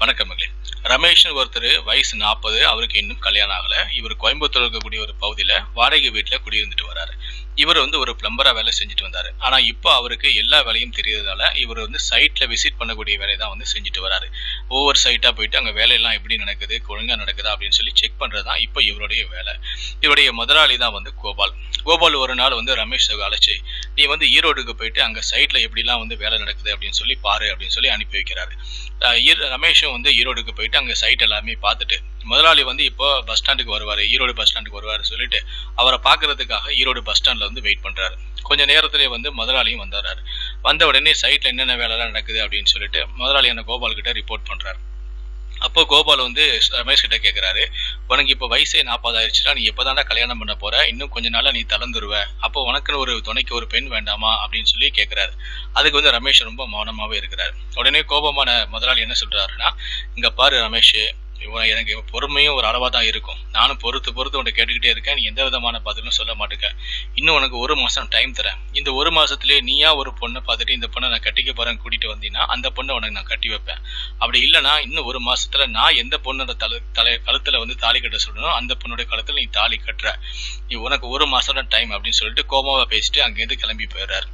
வணக்கம் மகளே. ரமேஷ்னு ஒருத்தர் வயசு நாற்பது அவருக்கு இன்னும் கல்யாணம் ஆகலை. இவர் கோயம்புத்தூர் இருக்கக்கூடிய ஒரு பகுதியில் வாடகை வீட்டில் குடியிருந்துட்டு வராரு. இவர் வந்து ஒரு பிளம்பராக வேலை செஞ்சுட்டு வந்தார். ஆனால் இப்போ அவருக்கு எல்லா வேலையும் தெரியறதால இவர் வந்து சைட்டில் விசிட் பண்ணக்கூடிய வேலையை தான் வந்து செஞ்சுட்டு வராரு. ஒவ்வொரு சைட்டாக போயிட்டு அங்கே வேலையெல்லாம் எப்படி நடக்குது ஒழுங்காக நடக்குதா அப்படின்னு சொல்லி செக் பண்ணுறது தான் இப்போ இவருடைய வேலை. இவருடைய முதலாளி தான் வந்து கோபால். கோபால் ஒரு நாள் வந்து ரமேஷ் அழைச்சி நீ வந்து ஈரோடுக்கு போயிட்டு அங்கே சைட்டில் எப்படிலாம் வந்து வேலை நடக்குது அப்படின்னு சொல்லி பாரு அப்படின்னு சொல்லி அனுப்பி வைக்கிறாரு. ஈர- ரமேஷும் வந்து ஈரோடுக்கு போயிட்டு அங்கே சைட் எல்லாமே பார்த்துட்டு முதலாளி வந்து இப்போ பஸ் ஸ்டாண்டுக்கு வருவார் ஈரோடு பஸ் ஸ்டாண்டுக்கு வருவாரு சொல்லிட்டு அவரை பார்க்கறதுக்காக ஈரோடு பஸ் ஸ்டாண்டில் வந்து வெயிட் பண்ணுறாரு கொஞ்ச நேரத்திலே வந்து முதலாளியும் வந்துடுறாரு. வந்த உடனே சைட்டில் என்னென்ன வேலைலாம் நடக்குது அப்படின்னு சொல்லிட்டு முதலாளியான கோபால்கிட்ட ரிப்போர்ட் பண்ணுறாரு அப்போ கோபால் வந்து ரமேஷ் கிட்ட கேட்குறாரு உனக்கு இப்போ வயசே நாற்பது நீ எப்போதான்டா கல்யாணம் பண்ண போற? இன்னும் கொஞ்ச நாளாக நீ தளர்ந்துருவ. அப்போ உனக்குன்னு ஒரு துணைக்கு ஒரு பெண் வேண்டாமா? அப்படின்னு சொல்லி கேட்குறாரு அதுக்கு வந்து ரமேஷ் ரொம்ப மௌனமாகவே இருக்கிறார். உடனே கோபமான முதலாளி என்ன சொல்றாருன்னா இங்க பாரு ரமேஷ் இவன் எனக்கு பொறுமையும் ஒரு அளவாக தான் இருக்கும். நானும் பொறுத்து பொறுத்து உன்னை கேட்டுக்கிட்டே இருக்கேன். நீ எந்த விதமான பதிலும் சொல்ல மாட்டேங்க இன்னும் உனக்கு ஒரு மாதம் டைம் தரேன். இந்த ஒரு மாதத்துலேயே நீயா ஒரு பொண்ணை பார்த்துட்டு இந்த பொண்ணை நான் கட்டிக்க போகிறேன் கூட்டிகிட்டு வந்தீங்கன்னா அந்த பொண்ணை உனக்கு நான் கட்டி வைப்பேன். அப்படி இல்லைன்னா இன்னும் ஒரு மாதத்தில் நான் எந்த பொண்ணோட தலை தலை கழுத்தில் வந்து தாலி கட்ட சொல்லணும் அந்த பொண்ணோட கழுத்தில் நீ தாலி கட்டுற. நீ உனக்கு ஒரு மாதம் டைம் அப்படின்னு சொல்லிட்டு கோமாவை பேசிட்டு அங்கேருந்து கிளம்பி போயிடுறாரு.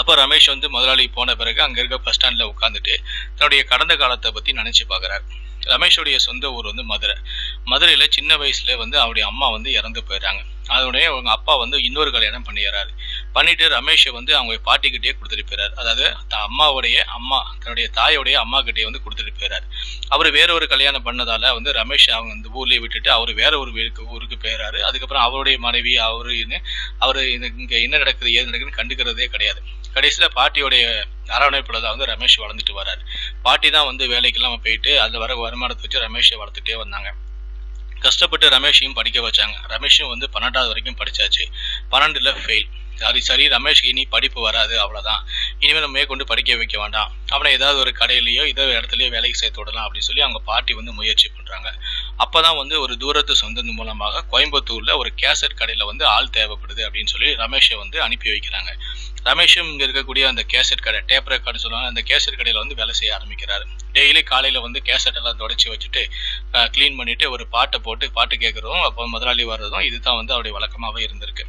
அப்போ ரமேஷ் வந்து முதலாளி போன பிறகு அங்கே இருக்க பஸ் ஸ்டாண்டில் உட்காந்துட்டு தன்னுடைய கடந்த காலத்தை பற்றி நினச்சி பார்க்குறாரு ரமேஷுடைய சொந்த ஊர் வந்து மதுரை. மதுரையில் சின்ன வயசுல வந்து அவருடைய அம்மா வந்து இறந்து போயிடுறாங்க. அதனுடைய அவங்க அப்பா வந்து இன்னொரு கல்யாணம் பண்ணிடுறாரு. பண்ணிட்டு ரமேஷை வந்து அவங்க பாட்டிக்கிட்டே கொடுத்துட்டு போயிறாரு அதாவது த- அம்மாவுடைய அம்மா தன்னுடைய தாயோடைய அம்மா கிட்டே வந்து கொடுத்துட்டு போயிறாரு அவர் வேற ஒரு கல்யாணம் பண்ணதால வந்து ரமேஷ் அவங்க இந்த ஊர்லேயே விட்டுட்டு அவர் வேற ஒரு வீட்டுக்கு ஊருக்கு போயிறாரு அதுக்கப்புறம் அவருடைய மனைவி அவரு என்ன இங்கே என்ன நடக்குது ஏது நடக்குதுன்னு கண்டுக்கிறதே கிடையாது. கடைசியில் பாட்டியோடைய அரவணைப்புல தான் வந்து ரமேஷ் வளர்ந்துட்டு வராரு பாட்டி தான் வந்து வேலைக்கெல்லாம் போயிட்டு அதில் வர வருமானத்தை வச்சு ரமேஷை வளர்த்துட்டே வந்தாங்க. கஷ்டப்பட்டு ரமேஷையும் படிக்க வச்சாங்க. ரமேஷும் வந்து பன்னெண்டாவது வரைக்கும் படிச்சாச்சு. பன்னெண்டில் ஃபெயில் சரி சரி ரமேஷ் இனி படிப்பு வராது அவ்வளோதான் இனிமேல் நம்ம மேற்கொண்டு படிக்க வைக்க வேண்டாம். அவனை ஏதாவது ஒரு கடையிலையோ ஏதோ இடத்துலையோ வேலைக்கு சேர்த்து விடலாம் அப்படின்னு சொல்லி அவங்க பாட்டி வந்து முயற்சி பண்ணுறாங்க அப்போ தான் வந்து ஒரு தூரத்து சொந்தம் மூலமாக கோயம்புத்தூரில் ஒரு கேசட் கடையில் வந்து ஆள் தேவைப்படுது அப்படின்னு சொல்லி ரமேஷை வந்து அனுப்பி வைக்கிறாங்க. ரமேஷும் இங்கே இருக்கக்கூடிய அந்த கேசட் கடை டேப் ரெக்கார்டு சொல்லுவாங்க அந்த கேசட் கடையில் வந்து வேலை செய்ய ஆரம்பிக்கிறாரு. டெய்லி காலையில் வந்து கேசட் எல்லாம் தொடச்சி வச்சுட்டு க்ளீன் பண்ணிவிட்டு ஒரு பாட்டை போட்டு பாட்டு கேட்குறதும் அப்போ முதலாளி வர்றதும் இதுதான் வந்து அவருடைய வழக்கமாகவே இருந்திருக்கு.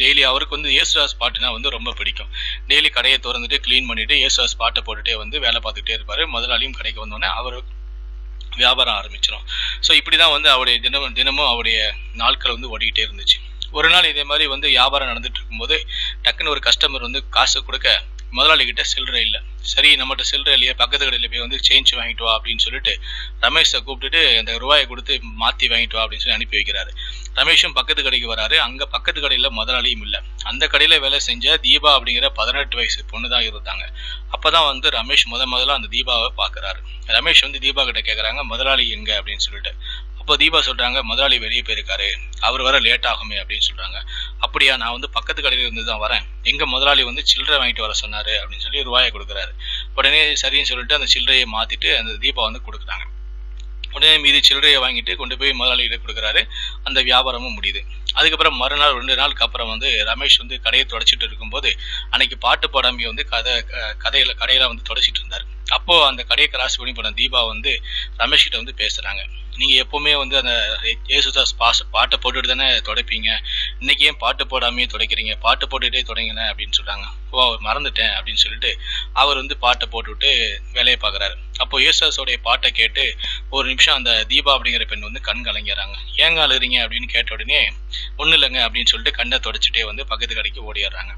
டெய்லி அவருக்கு வந்து ஏசுராஸ் பாட்டுனா வந்து ரொம்ப பிடிக்கும். டெய்லி கடையை திறந்துட்டு க்ளீன் பண்ணிட்டு ஏசுதாஸ் பாட்டை போட்டுட்டே வந்து வேலை பார்த்துக்கிட்டே இருப்பார். முதலாளியும் கடைக்கு வந்தோடனே அவர் வியாபாரம் ஆரம்பிச்சிடும் ஸோ இப்படி தான் வந்து அவருடைய தினமும் தினமும் அவருடைய நாட்கள் வந்து ஓடிக்கிட்டே இருந்துச்சு. ஒரு நாள் இதே மாதிரி வந்து வியாபாரம் நடந்துட்டு இருக்கும்போது டக்குன்னு ஒரு கஸ்டமர் வந்து காசு கொடுக்க முதலாளிகிட்ட சில்லறை இல்லை. சரி நம்மகிட்ட சில்லறை இல்லையே பக்கத்து கடையில் போய் வந்து சேஞ்ச் வாங்கிட்டு வா அப்படின்னு சொல்லிட்டு ரமேஷை கூப்பிட்டுட்டு அந்த ரூபாயை கொடுத்து மாற்றி வாங்கிட்டு வா அப்படின்னு சொல்லி அனுப்பி வைக்கிறாரு. ரமேஷும் பக்கத்து கடைக்கு வராரு. அங்க பக்கத்து கடையில முதலாளியும் இல்லை. அந்த கடையில வேலை செஞ்ச தீபா அப்படிங்கிற பதினெட்டு வயசு பொண்ணு தான் இருந்தாங்க. அப்பதான் வந்து ரமேஷ் முத முதல்ல அந்த தீபாவை பாக்குறாரு. ரமேஷ் வந்து தீபா கிட்ட கேக்குறாங்க முதலாளி எங்க? அப்படின்னு சொல்லிட்டு. அப்போ தீபா சொல்றாங்க முதலாளி வெளியே போயிருக்காரு. அவர் வர லேட் ஆகுமே அப்படின்னு சொல்றாங்க. அப்படியா நான் வந்து பக்கத்து கடையில இருந்து தான் வரேன். எங்க முதலாளி வந்து சில்லறை வாங்கிட்டு வர சொன்னாரு அப்படின்னு சொல்லி ரூபாயை கொடுக்குறாரு. உடனே சரின்னு சொல்லிட்டு அந்த சில்லறையை மாத்திட்டு அந்த தீபா வந்து கொடுக்குறாங்க. உடனே மீதி சில்லறையை வாங்கிட்டு கொண்டு போய் முதலாளிகிட்ட கொடுக்குறாரு. அந்த வியாபாரமும் முடியுது. அதுக்கப்புறம் மறுநாள் ரெண்டு நாளுக்கு அப்புறம் வந்து ரமேஷ் வந்து கடையை தொடச்சிட்டு இருக்கும்போது அன்னைக்கு பாட்டு பாடாமி வந்து கதை கதையில் கடையில் வந்து தொடச்சிட்டு இருந்தார். அப்போ அந்த கடையை கிராஸ் பண்ணி போன தீபா வந்து ரமேஷ் கிட்ட வந்து பேசுறாங்க. நீங்க எப்பவுமே வந்து அந்த ஏசுதாஸ் பாஸ் பாட்டை போட்டுட்டு தானே துடைப்பீங்க. இன்னைக்கு ஏன் பாட்டு போடாமையே துடைக்கிறீங்க? பாட்டு போட்டுட்டே தொடங்கினேன் அப்படின்னு சொல்றாங்க. ஓ மறந்துட்டேன் அப்படின்னு சொல்லிட்டு அவர் வந்து பாட்டை போட்டுவிட்டு வேலையை பார்க்குறாரு. அப்போ ஏசுதாஸோடைய பாட்டை கேட்டு ஒரு நிமிஷம் அந்த தீபா அப்படிங்கிற பெண் வந்து கண் கலங்கிறாங்க. ஏங்க அழுகிறீங்க அப்படின்னு கேட்ட உடனே ஒன்றும் இல்லைங்க அப்படின்னு சொல்லிட்டு கண்ணை தொடச்சிட்டே வந்து பக்கத்து கடைக்கு ஓடிடுறாங்க.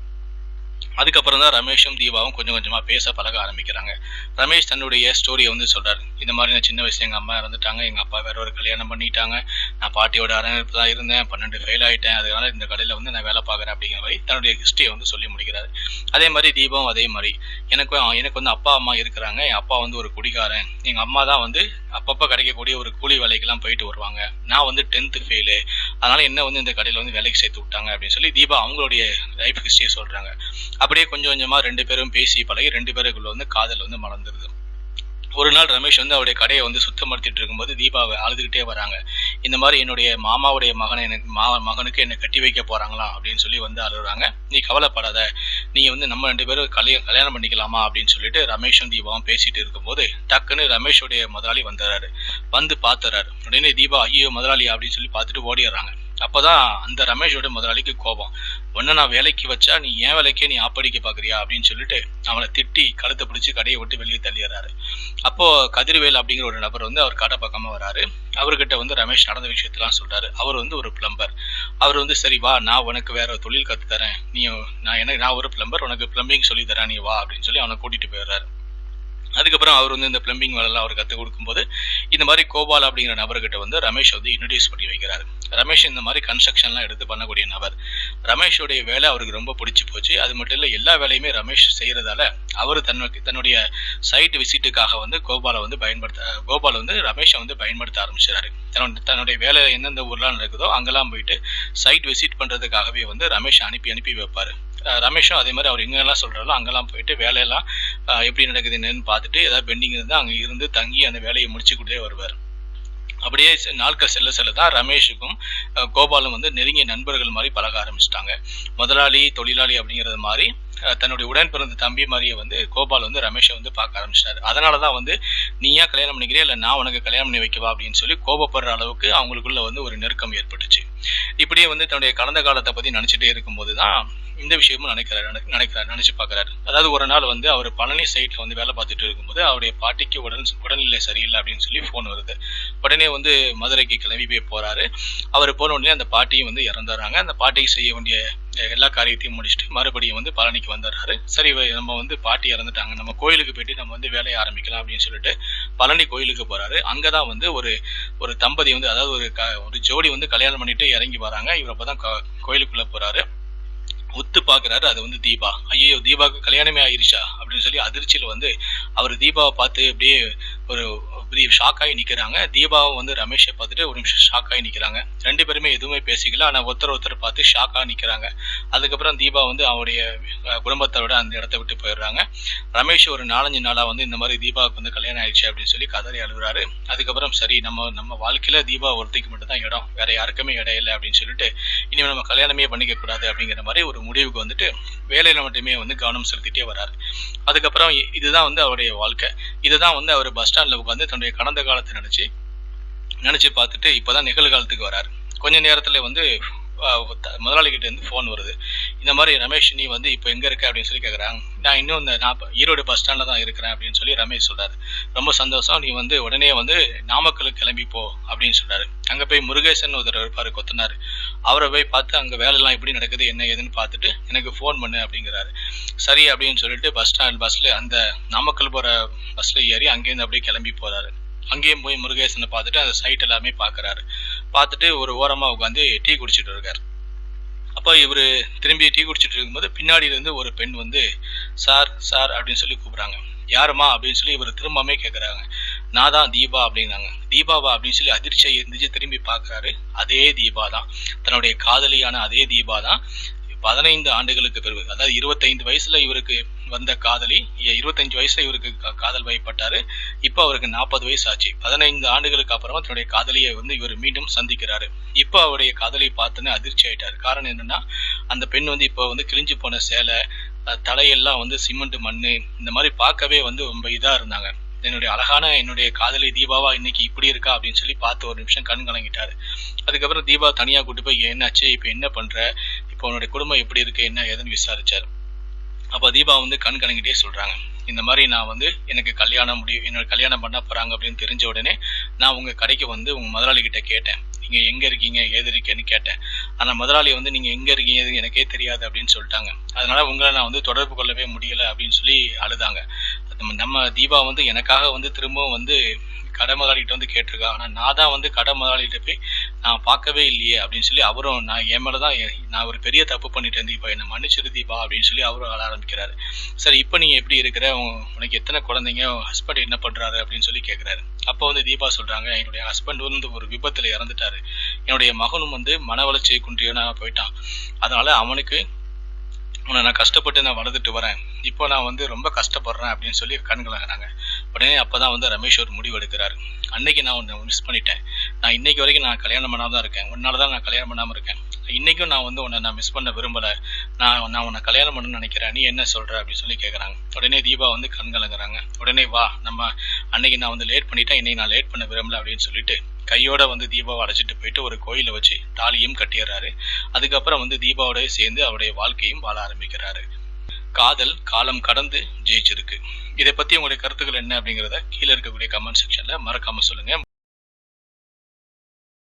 அதுக்கப்புறம் தான் ரமேஷும் தீபாவும் கொஞ்சம் கொஞ்சமாக பேச பழக ஆரம்பிக்கிறாங்க. ரமேஷ் தன்னுடைய ஸ்டோரியை வந்து சொல்கிறார் இந்த மாதிரி நான் சின்ன வயசுல எங்கள் அம்மா இறந்துட்டாங்க எங்கள் அப்பா வேற ஒரு கல்யாணம் பண்ணிட்டாங்க நான் பாட்டியோட அரவணைப்பு தான் இருந்தேன் பன்னெண்டு ஃபெயில் ஆகிட்டேன் அதனால இந்த கடையில் வந்து நான் வேலை பார்க்குறேன் அப்படிங்கிற மாதிரி தன்னுடைய ஹிஸ்டரியை வந்து சொல்லி முடிக்கிறாரு. அதே மாதிரி தீபம் அதே மாதிரி. எனக்கும் எனக்கு வந்து அப்பா அம்மா இருக்கிறாங்க. என் அப்பா வந்து ஒரு குடிகாரன். எங்கள் அம்மா தான் வந்து அப்பப்போ கிடைக்கக்கூடிய ஒரு கூலி வேலைக்கெல்லாம் போயிட்டு வருவாங்க. நான் வந்து டென்த்து ஃபெயிலு அதனால் என்ன வந்து இந்த கடையில் வந்து வேலைக்கு சேர்த்து விட்டாங்க அப்படின்னு சொல்லி தீபா அவங்களுடைய லைஃப் ஹிஸ்டரியை சொல்கிறாங்க அப்படியே கொஞ்சம் கொஞ்சமாக ரெண்டு பேரும் பேசி பழகி ரெண்டு பேருக்குள்ள வந்து காதல் வந்து மலர்ந்துருது. ஒரு நாள் ரமேஷ் வந்து அவருடைய கடையை வந்து சுத்தப்படுத்திட்டு இருக்கும்போது தீபாவை அழுதுகிட்டே வராங்க. இந்த மாதிரி என்னுடைய மாமாவுடைய மகனை எனக்கு மா மகனுக்கு என்னை கட்டி வைக்க போகிறாங்களாம் அப்படின்னு சொல்லி வந்து அழுகுறாங்க. நீ கவலைப்படாத. நீ வந்து நம்ம ரெண்டு பேரும் கல்யா கல்யாணம் பண்ணிக்கலாமா அப்படின்னு சொல்லிட்டு ரமேஷும் தீபாவும் பேசிட்டு இருக்கும்போது டக்குன்னு ரமேஷுடைய முதலாளி வந்துடுறாரு வந்து பார்த்துறாரு உடனே தீபா ஐயோ முதலாளி அப்படின்னு சொல்லி பார்த்துட்டு ஓடிடுறாங்க. அப்போதான் அந்த ரமேஷோட முதலாளிக்கு கோபம். ஒன்னு நான் வேலைக்கு வச்சா நீ ஏன் வேலைக்கே நீ ஆப்படிக்க பாக்குறியா அப்படின்னு சொல்லிட்டு அவனை திட்டி கழுத்தை பிடிச்சி கடையை விட்டு வெளியே தள்ளிடுறாரு. அப்போ கதிர்வேல் அப்படிங்கிற ஒரு நபர் வந்து அவர் கடை பக்கமா வராரு. அவர்கிட்ட வந்து ரமேஷ் நடந்த விஷயத்தெல்லாம் சொல்றாரு. அவர் வந்து ஒரு பிளம்பர் அவர் வந்து சரி வா நான் உனக்கு வேற ஒரு தொழில் கத்து தரேன் நீ நான் எனக்கு நான் ஒரு பிளம்பர் உனக்கு பிளம்பிங் சொல்லி தரேன் நீ வா அப்படின்னு சொல்லி அவனை கூட்டிட்டு போயிடுறாரு. அதுக்கப்புறம் அவர் வந்து இந்த பிளம்பிங் வேலைலாம் அவர் கற்றுக் கொடுக்கும்போது இந்த மாதிரி கோபால் அப்படிங்கிற நபர்கிட்ட வந்து ரமேஷ் வந்து இன்ட்ரடியூஸ் பண்ணி வைக்கிறார். ரமேஷ் இந்த மாதிரி கன்ஸ்ட்ரக்ஷன்லாம் எடுத்து பண்ணக்கூடிய நபர். ரமேஷோடைய வேலை அவருக்கு ரொம்ப பிடிச்சி போச்சு. அது மட்டும் இல்லை எல்லா வேலையுமே ரமேஷ் செய்கிறதால அவர் தன்னுக்கு தன்னுடைய சைட் விசிட்டுக்காக வந்து கோபாலை வந்து பயன்படுத்த கோபால் வந்து ரமேஷை வந்து பயன்படுத்த ஆரம்பிச்சிடாரு தன்னுடைய தன்னுடைய வேலை எந்தெந்த ஊர்லாம் நடக்குதோ அங்கெல்லாம் போயிட்டு சைட் விசிட் பண்ணுறதுக்காகவே வந்து ரமேஷ் அனுப்பி அனுப்பி வைப்பார். ரமேஷும் அதே மாதிரி அவர் எங்கெல்லாம் சொல்கிறாரோ அங்கெல்லாம் போயிட்டு வேலையெல்லாம் எப்படி நடக்குது என்னன்னு பார்த்துட்டு ஏதாவது பெண்டிங் இருந்தால் அங்கே இருந்து தங்கி அந்த வேலையை முடிச்சுக்கிட்டே வருவார். அப்படியே செ- நாட்கள் செல்ல செல்ல தான் ரமேஷுக்கும் கோபாலும் வந்து நெருங்கிய நண்பர்கள் மாதிரி பழக ஆரம்பிச்சிட்டாங்க. முதலாளி தொழிலாளி அப்படிங்கிறது மாதிரி தன்னுடைய உடன் பிறந்த தம்பி மாதிரியே வந்து கோபால் வந்து ரமேஷை வந்து பார்க்க ஆரம்பிச்சிட்டாரு. அதனால தான் வந்து நீ ஏன் கல்யாணம் பண்ணிக்கிறியா? இல்லை நான் உனக்கு கல்யாணம் பண்ணி வைக்கவா? அப்படின்னு சொல்லி கோபப்படுற அளவுக்கு அவங்களுக்குள்ள வந்து ஒரு நெருக்கம் ஏற்பட்டுச்சு. இப்படியே வந்து தன்னுடைய கடந்த காலத்தை பற்றி நினச்சிட்டே இருக்கும்போது தான் இந்த விஷயமும் நினைக்கிறாரு நினை- நினைக்கிறாரு நினைச்சு பார்க்குறாரு. அதாவது ஒரு நாள் வந்து அவர் பழனி சைட்ல வந்து வேலை பார்த்துட்டு இருக்கும்போது அவருடைய பாட்டிக்கு உடல் உடல்நிலை சரியில்லை அப்படின்னு சொல்லி ஃபோன் வருது. உடனே வந்து மதுரைக்கு கிளம்பி போய் போறாரு. அவர் போன உடனே அந்த பாட்டியும் வந்து இறந்துடுறாங்க. அந்த பாட்டிக்கு செய்ய வேண்டிய எல்லா காரியத்தையும் முடிச்சுட்டு மறுபடியும் வந்து பழனிக்கு வந்துடுறாரு. சரி நம்ம வந்து பாட்டி இறந்துட்டாங்க. நம்ம கோயிலுக்கு போயிட்டு நம்ம வந்து வேலையை ஆரம்பிக்கலாம் அப்படின்னு சொல்லிட்டு பழனி கோயிலுக்கு போறாரு. அங்கதான் வந்து ஒரு ஒரு தம்பதி வந்து அதாவது ஒரு க- ஒரு ஜோடி வந்து கல்யாணம் பண்ணிட்டு இறங்கி வராங்க. இவர் அப்போ தான் கோயிலுக்குள்ளே போறாரு. ஒத்து பார்க்குறாரு அது வந்து தீபா. ஐயோ தீபாவுக்கு கல்யாணமே ஆயிருச்சா? அப்படின்னு சொல்லி அதிர்ச்சியில் வந்து அவர் தீபாவை பார்த்து அப்படியே ஒரு பெரிய ஷாக்காகி நிற்கிறாங்க தீபாவை தீபாவும் வந்து ரமேஷை பார்த்துட்டு ஒரு நிமிஷம் ஷாக்காகி நிற்கிறாங்க ரெண்டு பேருமே எதுவுமே பேசிக்கல ஆனால் ஒருத்தர் ஒருத்தர் பார்த்து ஷாக்காக நிற்கிறாங்க அதுக்கப்புறம் தீபா வந்து அவருடைய குடும்பத்தோட அந்த இடத்த விட்டு போயிடுறாங்க. ரமேஷ் ஒரு நாலஞ்சு நாளாக வந்து இந்த மாதிரி தீபாவுக்கு வந்து கல்யாணம் ஆயிடுச்சு அப்படின்னு சொல்லி கதறி அழுகுறாரு. அதுக்கப்புறம் சரி நம்ம நம்ம வாழ்க்கையில தீபா ஒருத்திக்கு மட்டும் தான் இடம் வேற யாருக்குமே இடம் இல்லை அப்படின்னு சொல்லிட்டு இனிமேல் நம்ம கல்யாணமே பண்ணிக்க கூடாது அப்படிங்கிற மாதிரி ஒரு முடிவுக்கு வந்துட்டு வேலையில மட்டுமே வந்து கவனம் செலுத்திட்டே வராரு. அதுக்கப்புறம் இ- இதுதான் வந்து அவருடைய வாழ்க்கை. இதுதான் வந்து அவர் பஸ் ஸ்டாண்ட்ல உட்காந்து தன்னுடைய கடந்த காலத்தை நினைச்சு நினைச்சு பார்த்துட்டு இப்பதான் நிகழ்காலத்துக்கு வராரு. கொஞ்ச நேரத்துல வந்து முதலாளிகிட்ட இருந்து ஃபோன் வருது. இந்த மாதிரி ரமேஷ் நீ வந்து இப்போ எங்கே இருக்க அப்படின்னு சொல்லி கேட்குறாங்க நான் இன்னும் இந்த நான் ஈரோடு பஸ் ஸ்டாண்டில் தான் இருக்கிறேன் அப்படின்னு சொல்லி ரமேஷ் சொல்கிறார் ரொம்ப சந்தோஷம். நீ வந்து உடனே வந்து நாமக்கலுக்கு கிளம்பி போ அப்படின்னு சொல்கிறாரு அங்கே போய் முருகேசன் ஒருத்தர் இருப்பார் கொத்தனார். அவரை போய் பார்த்து அங்கே வேலைலாம் எப்படி நடக்குது என்ன ஏதுன்னு பார்த்துட்டு எனக்கு ஃபோன் பண்ணு அப்படிங்கிறாரு. சரி அப்படின்னு சொல்லிட்டு பஸ் ஸ்டாண்ட் பஸ்ஸில் அந்த நாமக்கல் போகிற பஸ்ஸில் ஏறி அங்கேருந்து அப்படியே கிளம்பி போகிறாரு அங்கேயும் போய் முருகேசனை பார்த்துட்டு அந்த சைட் எல்லாமே பார்க்குறாரு பார்த்துட்டு ஒரு ஓரமாக உட்காந்து டீ குடிச்சிட்டு இருக்கார். அப்போ இவர் திரும்பி டீ குடிச்சிட்டு இருக்கும்போது பின்னாடி ஒரு பெண் வந்து சார் சார் அப்படின்னு சொல்லி கூப்பிட்றாங்க. யாருமா அப்படின்னு சொல்லி இவர் திரும்பாமே கேட்குறாங்க நான் தான் தீபா அப்படிங்கிறாங்க தீபாவா? அப்படின்னு சொல்லி அதிர்ச்சியை இருந்துச்சு திரும்பி பார்க்கறாரு அதே தீபா தான். தன்னுடைய காதலியான அதே தீபா தான். பதினைந்து ஆண்டுகளுக்கு பிறகு அதாவது இருபத்தைந்து வயசுல இவருக்கு வந்த காதலி இருபத்தஞ்சு வயசுல இவருக்கு காதல் வயப்பட்டாரு. இப்போ அவருக்கு நாற்பது வயசு ஆச்சு. பதினைந்து ஆண்டுகளுக்கு அப்புறமா தன்னுடைய காதலியை வந்து இவர் மீண்டும் சந்திக்கிறாரு. இப்போ அவருடைய காதலியை பார்த்துன்னு அதிர்ச்சி ஆயிட்டாரு. காரணம் என்னன்னா அந்த பெண் வந்து இப்போ வந்து கிழிஞ்சு போன சேலை தலையெல்லாம் வந்து சிமெண்ட் மண்ணு இந்த மாதிரி பார்க்கவே வந்து ரொம்ப இதா இருந்தாங்க. என்னுடைய அழகான என்னுடைய காதலி தீபாவா இன்னைக்கு இப்படி இருக்கா அப்படின்னு சொல்லி பார்த்து ஒரு நிமிஷம் கண் கலங்கிட்டாரு. அதுக்கப்புறம் தீபா தனியா கூட்டு போய் என்னாச்சு? இப்போ என்ன பண்ற? இப்போ உன்னுடைய குடும்பம் எப்படி இருக்கு? என்ன ஏதுன்னு விசாரிச்சாரு. அப்போ தீபா வந்து கண் கணங்கிட்டே சொல்கிறாங்க இந்த மாதிரி நான் வந்து எனக்கு கல்யாணம் முடியும் என்னோட கல்யாணம் பண்ண போகிறாங்க அப்படின்னு தெரிஞ்ச உடனே நான் உங்கள் கடைக்கு வந்து உங்கள் முதலாளி கிட்ட கேட்டேன். நீங்கள் எங்கே இருக்கீங்க ஏது இருக்கேன்னு கேட்டேன். ஆனால் முதலாளி வந்து நீங்கள் எங்கே இருக்கீங்க எது எனக்கே தெரியாது அப்படின்னு சொல்லிட்டாங்க. அதனால் உங்களை நான் வந்து தொடர்பு கொள்ளவே முடியலை அப்படின்னு சொல்லி அழுதாங்க. நம்ம தீபா வந்து எனக்காக வந்து திரும்பவும் வந்து கடை முதலாளிகிட்ட வந்து கேட்டிருக்கா. ஆனால் நான் தான் வந்து கடை முதலாளிகிட்ட போய் நான் பார்க்கவே இல்லையே அப்படின்னு சொல்லி அவரும் நான் என் மேலே தான் நான் ஒரு பெரிய தப்பு பண்ணிட்டேன். தீபா என்னை மன்னிச்சிரு தீபா அப்படின்னு சொல்லி அவரும் ஆள ஆரம்பிக்கிறாரு. சார் இப்போ நீங்கள் எப்படி இருக்கிற? உனக்கு எத்தனை குழந்தைங்க? ஹஸ்பண்ட் என்ன பண்ணுறாரு அப்படின்னு சொல்லி கேட்குறாரு அப்போ வந்து தீபா சொல்கிறாங்க என்னுடைய ஹஸ்பண்ட் வந்து ஒரு விபத்தில் இறந்துட்டாரு. என்னுடைய மகனும் வந்து மன வளர்ச்சியை குன்றியனாக போயிட்டான். அதனால் அவனுக்கு உன்னை நான் கஷ்டப்பட்டு நான் வளர்த்துட்டு வரேன். இப்போ நான் வந்து ரொம்ப கஷ்டப்படுறேன் அப்படின்னு சொல்லி கண்களாகிறாங்க உடனே அப்போ தான் வந்து ரமேஷ் ஒரு முடிவு எடுக்கிறாரு. அன்னைக்கு நான் ஒன்று மிஸ் பண்ணிட்டேன். நான் இன்னைக்கு வரைக்கும் நான் கல்யாணம் பண்ணாமல் தான் இருக்கேன். உன்னால தான் நான் கல்யாணம் பண்ணாமல் இருக்கேன். இன்னைக்கும் நான் வந்து உன்னை நான் மிஸ் பண்ண விரும்பலை. நான் நான் உன்னை கல்யாணம் பண்ணணும்னு நினைக்கிறேன். நீ என்ன சொல்கிற அப்படின்னு சொல்லி கேட்குறாங்க உடனே தீபா வந்து கண் கலங்குறாங்க. உடனே வா நம்ம அன்னைக்கு நான் வந்து லேட் பண்ணிட்டேன். இன்னைக்கு நான் லேட் பண்ண விரும்பல அப்படின்னு சொல்லிட்டு கையோட வந்து தீபாவை அழைச்சிட்டு போயிட்டு ஒரு கோயிலை வச்சு தாலியும் கட்டிடுறாரு. அதுக்கப்புறம் வந்து தீபாவோடய சேர்ந்து அவருடைய வாழ்க்கையும் வாழ ஆரம்பிக்கிறாரு. காதல் காலம் கடந்து ஜெயிச்சிருக்கு. இதை பத்தி உங்களுடைய கருத்துக்கள் என்ன அப்படிங்கிறத கீழே இருக்கக்கூடிய கமெண்ட் செக்ஷன்ல மறக்காம சொல்லுங்க.